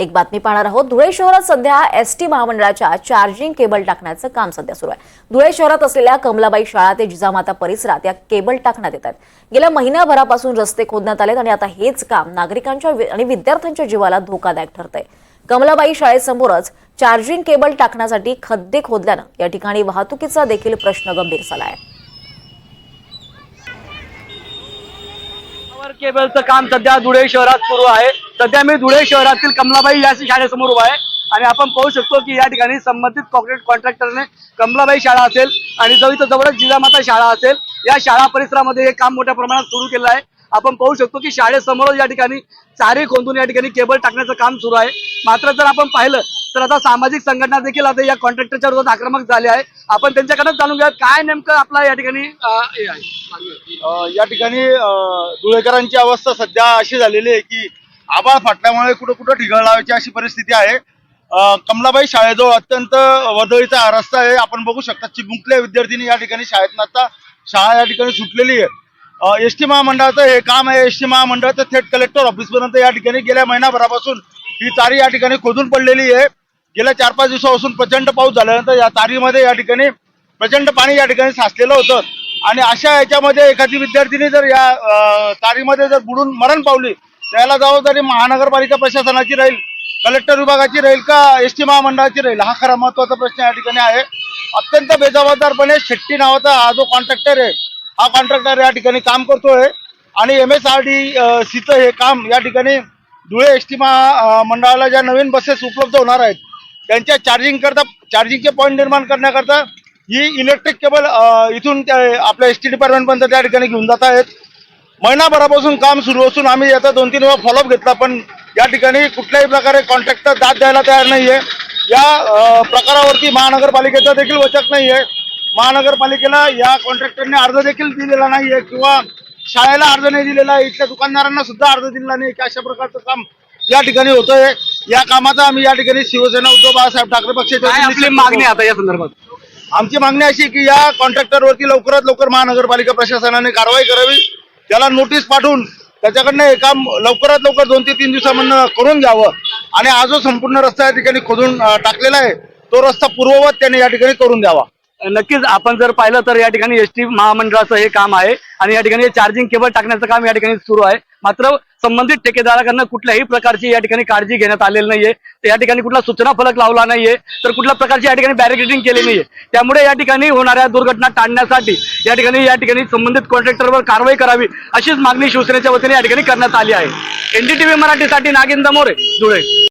एक बातमी पाहणार आहोत. धुळे शहरात सध्या एस टी महामंडळाच्या चार्जिंग केबल टाकण्याचं काम सध्या सुरू आहे. धुळे शहरात असलेल्या कमलाबाई शाळा ते जिजामाता परिसरात या केबल टाकण्यात येत आहेत. गेल्या महिनाभरापासून रस्ते खोदण्यात आलेत आणि आता हेच काम नागरिकांच्या आणि विद्यार्थ्यांच्या जीवाला धोकादायक ठरतंय. कमलाबाई शाळेसमोरच चार्जिंग केबल टाकण्यासाठी खड्डे खोदल्यानं या ठिकाणी वाहतुकीचा देखील प्रश्न गंभीर झाला आहे. केबलचं काम सध्या धुळे शहरात सुरू आहे. सध्या मी धुळे शहरातील कमलाबाई या शाळेसमोर उभा आहे. आणि आपण पाहू शकतो की या ठिकाणी संबंधित कॉन्ट्रॅक्ट कॉन्ट्रॅक्टरने कमलाबाई शाळा असेल आणि जवळ इथं जवळच जिजामाता शाळा असेल या शाळा परिसरामध्ये हे काम मोठ्या प्रमाणात सुरू केलं आहे. आपण पाहू शकतो की शाळेसमोरच या ठिकाणी चारी खोदून या ठिकाणी केबल टाकण्याचं काम सुरू आहे. मात्र जर आपण पाहिलं तर आता सामाजिक संघटना देखील आता या कॉन्ट्रॅक्टरच्या विरोधात आक्रमक झाले आहे. आपण त्यांच्याकडे जाणून घ्या काय नेमकं आपला या ठिकाणी या ठिकाणी धुळेकरांची अवस्था सध्या अशी झालेली आहे की आबाळ फाटल्यामुळे कुठं कुठं ठिगळ लावायची अशी परिस्थिती आहे. कमलाबाई शाळेजवळ अत्यंत वर्दळीचा हा रस्ता आहे. आपण बघू शकता चिमुकल्या विद्यार्थ्यांनी या ठिकाणी शाळेत आता शाळा या ठिकाणी सुटलेली आहे. एस टी महामंडळाचं हे काम आहे. एस टी महामंडळाचं थेट कलेक्टर ऑफिसपर्यंत या ठिकाणी गेल्या महिनाभरापासून ही तारी या ठिकाणी खोदून पडलेली आहे. गेल्या चार पाच दिवसापासून प्रचंड पाऊस झाल्यानंतर या तारीमध्ये या ठिकाणी प्रचंड पाणी या ठिकाणी साचलेलं होतं. आणि अशा याच्यामध्ये एखादी विद्यार्थिनी जर या तारीमध्ये जर बुडून मरण पावली त्याला जबाबदारी महानगरपालिका प्रशासनाची राहील कलेक्टर विभागाची राहील का एस टी महामंडळाची राहील? हा खरा महत्त्वाचा प्रश्न या ठिकाणी आहे. अत्यंत बेजबाबदारपणे शेट्टी नावाचा हा जो कॉन्ट्रॅक्टर आहे हा कॉन्ट्रॅक्टर या ठिकाणी काम करतोय. आणि एम एस आर डी सीचं हे काम या ठिकाणी धुळे एस टी मंडळाला ज्या नवीन बसेस उपलब्ध होणार आहेत त्यांच्या चार्जिंग करता चार्जिंगचे पॉईंट निर्माण करण्याकरता ही इलेक्ट्रिक केबल इथून आपल्या एस टी डिपार्टमेंटपर्यंत त्या ठिकाणी घेऊन जात आहेत. महिनाभरापासून काम सुरू असून आम्ही याचा दोन तीन वेळा फॉलोअप घेतला पण या ठिकाणी कुठल्याही प्रकारे कॉन्ट्रॅक्टर दाद द्यायला तयार नाहीये. या अ, प्रकारावरती महानगरपालिकेचा देखील वचक नाहीये. महानगरपालिकेला या कॉन्ट्रॅक्टरने अर्ज देखील दिलेला नाहीये किंवा शाळेला अर्ज नाही दिलेला आहे इथल्या दुकानदारांना सुद्धा अर्ज दिलेला नाही की अशा प्रकारचं काम या ठिकाणी होतंय. या कामाचा आम्ही या ठिकाणी शिवसेना उद्धव बाळासाहेब ठाकरे काय पक्षाचे आपली मागणी आहे आता या संदर्भात? आमची मागणी अशी की या कॉन्ट्रॅक्टरवरती लवकरात लवकर महानगरपालिका प्रशासनाने कारवाई करावी. त्याला नोटीस पाठवून त्याच्याकडनं हे काम लवकरात लवकर दोन ते तीन दिवसामधनं करून घ्यावं. आणि हा जो संपूर्ण रस्ता या ठिकाणी खोदून टाकलेला आहे तो रस्ता पूर्ववत त्याने या ठिकाणी करून द्यावा. नक्कीच आपण जर पाहिलं तर या ठिकाणी एस टी महामंडळाचं हे काम आहे आणि या ठिकाणी चार्जिंग केबल टाकण्याचं काम या ठिकाणी सुरू आहे. मात्र संबंधित ठेकेदाराकडनं कुठल्याही प्रकारची या ठिकाणी काळजी घेण्यात आलेली नाहीये. या ठिकाणी कुठला सूचना फलक लावला नाहीये. तर कुठल्या प्रकारची या ठिकाणी बॅरिकेडिंग केली नाहीये. त्यामुळे या ठिकाणी होणाऱ्या दुर्घटना टाळण्यासाठी या ठिकाणी या ठिकाणी संबंधित कॉन्ट्रॅक्टरवर कारवाई करावी अशीच मागणी शिवसेनेच्या वतीने या ठिकाणी करण्यात आली आहे. एनडीटीव्ही मराठीसाठी नागिंद मोरे धुळे.